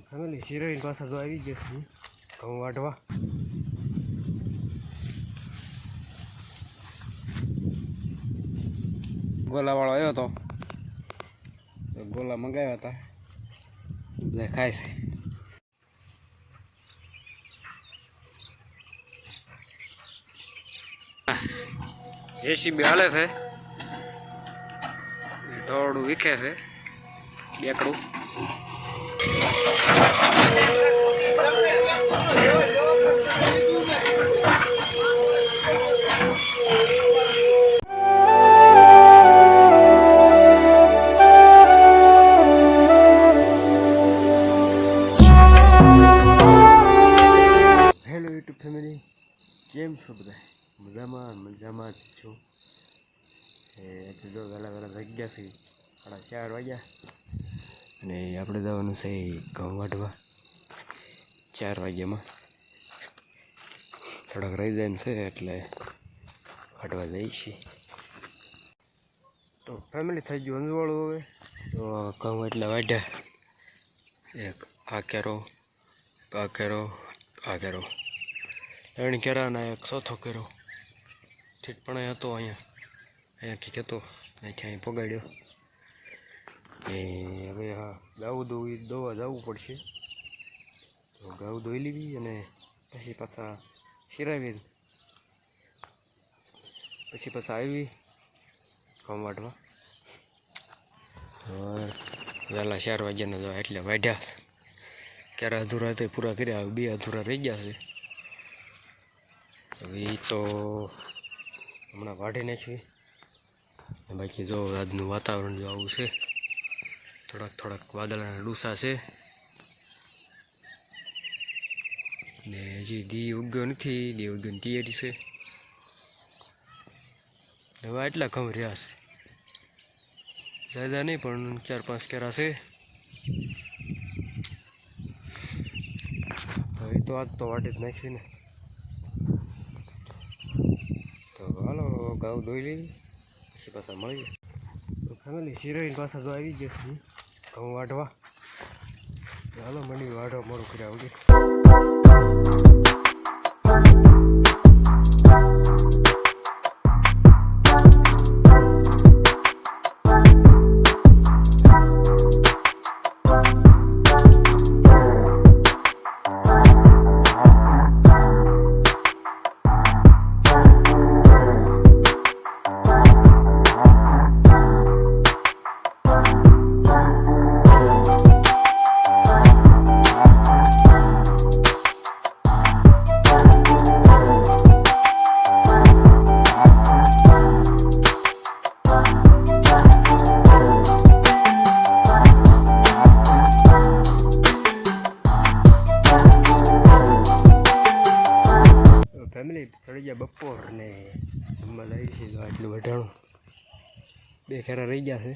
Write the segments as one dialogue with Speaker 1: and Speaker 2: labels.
Speaker 1: Family શિરોઈન પાસે તો આવી જશે ઘઉં વાટવા. ગોલાવાળો આવ્યો હતો તો ગોલા મંગાવ્યા હતા. એટલે ખાય છે. જેસીબી હાલે છે. ઢોળું વીખે છે. બેકડું. હેલો યુટ્યુબ ફેમિલી કેમ છો બધા મજામાં મજામાં જ છો એ આજે જો વહેલા વહેલા થઈ ગયા છે સાડા ચાર વાગ્યા અને આપણે જવાનું છે ઘઉં વાટવા ચાર વાગ્યામાં. થોડાક રહી જાય એમ છે, એટલે વાઢવા જઈએ છીએ. તો ફેમિલી થઈ ગયું અંજવાળું હવે. તો ઘઉં એટલે વાઢ્યા. એક આ કેરો આ કેરો આ કેરો ત્રણ કેરાના એક ચોથો કેરો. ઠીક હતો અહીંયા. અહીંયાથી કહેતો અહીંથી અહીં પગાડ્યો. એ હા ગાઉ દોવી દોવા જવું પડશે. તો ગાઉ દોઈ લેવી અને પછી પાછા શિરાવી પછી પાછા આવી હવે વહેલા ચાર વાગ્યાના જવા એટલે વાઢ્યા છે. ક્યારે અધૂરા હતા પૂરા કર્યા બે અધૂરા રહી ગયા છે. હવે તો હમણાં વાઢી નાખ્યું બાકી જો આજનું વાતાવરણ જો આવું છે. થોડાક થોડાક વાદળાના ડૂસા છે. ને હજી દી ઉગ્યો નથી, દી ઉગ્યોની તૈયારી છે. દવા એટલા ઘઉં રહ્યા છે. જ્યાદા નહીં, પણ ચાર પાંચ કેરા છે. હવે તો આજ તો વાટે જ નાખી ને. તો હાલો, ઘઉં ધોઈ લઈ પછી પાછા મળીએ. ફેમિલી શિરોઈન પાછા તો આવી ગયા છે ઘઉં વાટવા ચાલો મને વાઢવા મોડું કર્યા આવડી જમવા લાવી છે જો આટલું વઢાણું. બે ખેરા રહી ગયા છે.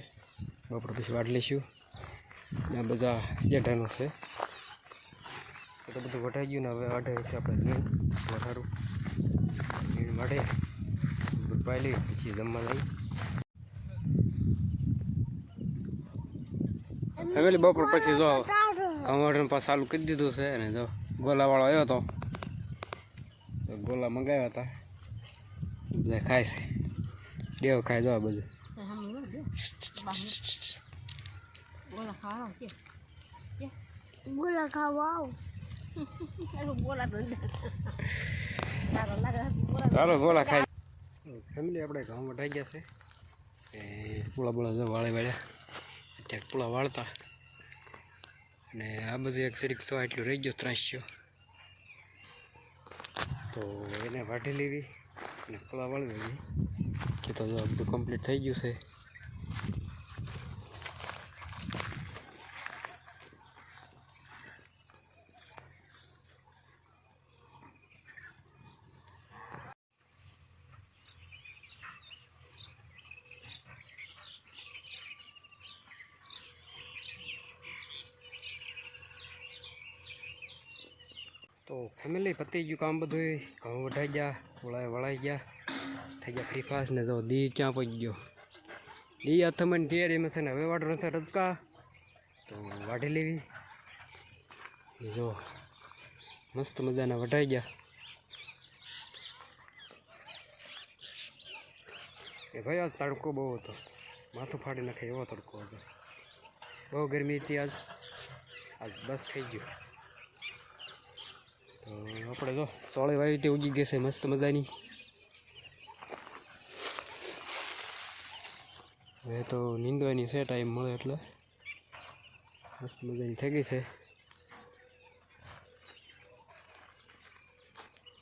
Speaker 1: બપોર પછી વાટ લઈશું. આ બધા જેઠાનું છે. એ તો બધું વઢાઈ ગયું ને હવે વાઢે છે આપણે ઝીણ. વઢારું વાઢે. બધું પછી જમવા લઈ ફેમિલી બપોર પછી જો કમાવાનું પાસે ચાલુ કરી દીધું છે અને જો ગોલાવાળો આવ્યો હતો ગોલા મંગાવ્યા હતા. બધા ખાય છે. દેવ ખાય જો બધું.
Speaker 2: બોલા ખાવા બોલા બોલા બોલા
Speaker 1: ચાલો ગોલા ખાય. ફેમિલી આપણે ઘઉં વઢાઈ ગયા છે. એ પૂળા પૂળા જો વાળે વાળ્યા. અત્યારે પૂળા વાળતા. અને આ બધું એક શરીક સો એટલું રહી ગયો ત્રાસ્યો. તો એને વાટી લેવી અને પૂળા વાળી લેવી કે તો બધું કમ્પ્લીટ થઈ ગયું છે. તો ફેમિલી પતી ગયું કામ બધું ઘઉં વઢાઈ ગયા વળાઈ વળાઈ ગયા. થઈ ગયા ફ્રી ફાસ્ટ ને જો દી ક્યાં પહોંચી ગયો? દી અથમણ તૈયારીમાં છે ને હવે વાટો નથી રચકા તો વાઢી લેવી. જો મસ્ત મજાના વઢાઈ ગયા. એ ભાઈ આજ તડકો બહુ હતો. માથું ફાડી નાખે એવો તડકો હતો. બહુ ગરમી હતી આજ. આજ બસ થઈ ગયું. આપણે જો સોળે વાવી રીતે ઉગી ગઈ છે મસ્ત મજાની. હવે તો નીંદવાની છે ટાઈમ મળે એટલે. મસ્ત મજાની થઈ ગઈ છે.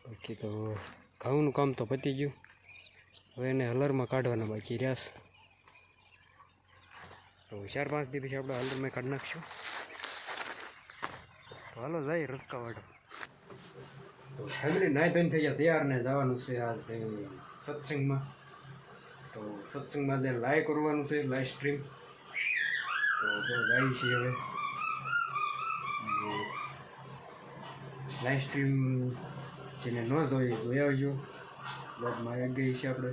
Speaker 1: બાકી તો ઘઉંનું કામ તો પતી ગયું. હવે એને હલરમાં કાઢવાના બાકી રહ્યા તો ચાર પાંચ દિવસ આપણે હલરમાં કાઢી નાખશું. તો હાલો જાય રસ્તા વાળો તો ફેમિલી નાય ધોઈને થઈ ગયા, તૈયાર ને જવાનું છે આજ સત્સંગમાં. તો સત્સંગમાં જે લાઈવ કરવાનું છે લાઈવ સ્ટ્રીમ તો જો જાય છે હવે. લાઈવ સ્ટ્રીમ જેને ન જોઈ જોઈ આવજો. બ્લોગમાં આવી ગઈ છે આપણે.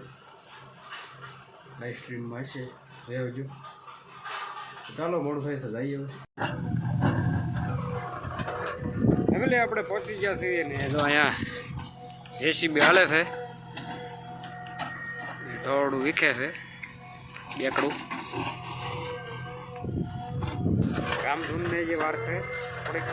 Speaker 1: લાઈવ સ્ટ્રીમમાં છે જોઈ આવજો. ચાલો, મોડું થાય છે જઈએ હવે. ફેમિલી આપણે પહોંચી ગયા છીએ ને તો અહીંયા જેસીબી હાલે છે. થોડું વીખે છે, બેકડું. રામધૂનને જે વાર છે, થોડીક